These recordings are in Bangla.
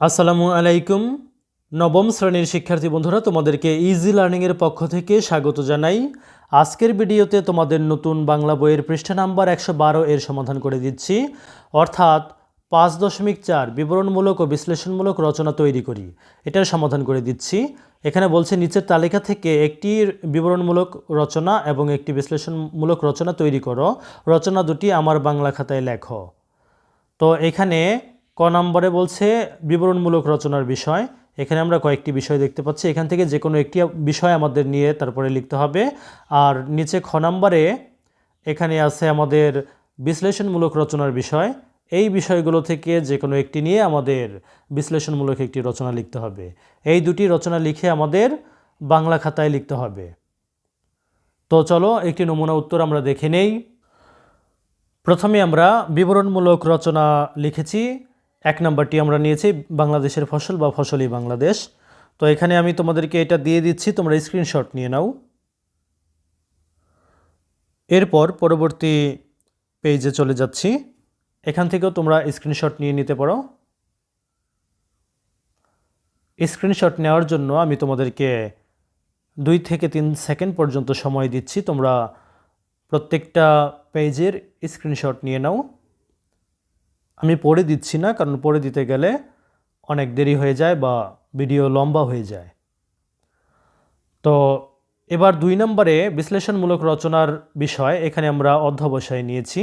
আসসালামু আলাইকুম। নবম শ্রেণির শিক্ষার্থী বন্ধুরা, তোমাদেরকে ইজি লার্নিংয়ের পক্ষ থেকে স্বাগত জানাই। আজকের ভিডিওতে তোমাদের নতুন বাংলা বইয়ের পৃষ্ঠা নাম্বার একশো বারো এর সমাধান করে দিচ্ছি। অর্থাৎ পাঁচ দশমিক চার, বিবরণমূলক ও বিশ্লেষণমূলক রচনা তৈরি করি। এটার সমাধান করে দিচ্ছি। এখানে বলছে, নিচের তালিকা থেকে একটি বিবরণমূলক রচনা এবং একটি বিশ্লেষণমূলক রচনা তৈরি করো। রচনা দুটি আমার বাংলা খাতায় লেখো। তো এখানে ক নম্বরে বলছে বিবরণমূলক রচনার বিষয়। এখানে আমরা কয়েকটি বিষয় দেখতে পাচ্ছি। এখান থেকে যে কোনো একটি বিষয় আমাদের নিয়ে তারপরে লিখতে হবে। আর নিচে খ নম্বরে এখানে আছে আমাদের বিশ্লেষণমূলক রচনার বিষয়। এই বিষয়গুলো থেকে যে কোনো একটি নিয়ে আমাদের বিশ্লেষণমূলক একটি রচনা লিখতে হবে। এই দুটি রচনা লিখে আমাদের বাংলা খাতায় লিখতে হবে। তো চলো একটি নমুনা উত্তর আমরা দেখে নেই। প্রথমে আমরা বিবরণমূলক রচনা লিখেছি। এক নম্বরটি আমরা নিয়েছি, বাংলাদেশের ফসল বা ফসলই বাংলাদেশ। তো এখানে আমি তোমাদেরকে এটা দিয়ে দিচ্ছি, তোমরা স্ক্রিনশট নিয়ে নাও। এরপর পরবর্তী পেজে চলে যাচ্ছি। এখান থেকেও তোমরা স্ক্রিনশট নিয়ে নিতে পারো। স্ক্রিনশট নেওয়ার জন্য আমি তোমাদেরকে দুই থেকে তিন সেকেন্ড পর্যন্ত সময় দিচ্ছি। তোমরা প্রত্যেকটা পেজের স্ক্রিনশট নিয়ে নাও। আমি পড়ে দিচ্ছি না, কারণ পড়ে দিতে গেলে অনেক দেরি হয়ে যায় বা ভিডিও লম্বা হয়ে যায়। তো এবার দুই নম্বরে বিশ্লেষণমূলক রচনার বিষয়, এখানে আমরা অধ্যবসায় নিয়েছি।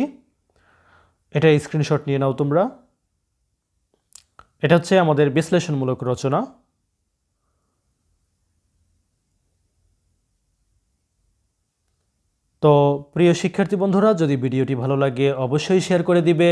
এটা স্ক্রিনশট নিয়ে নাও তোমরা। এটা হচ্ছে আমাদের বিশ্লেষণমূলক রচনা। তো প্রিয় শিক্ষার্থী বন্ধুরা, যদি ভিডিওটি ভালো লাগে, অবশ্যই শেয়ার করে দিবে।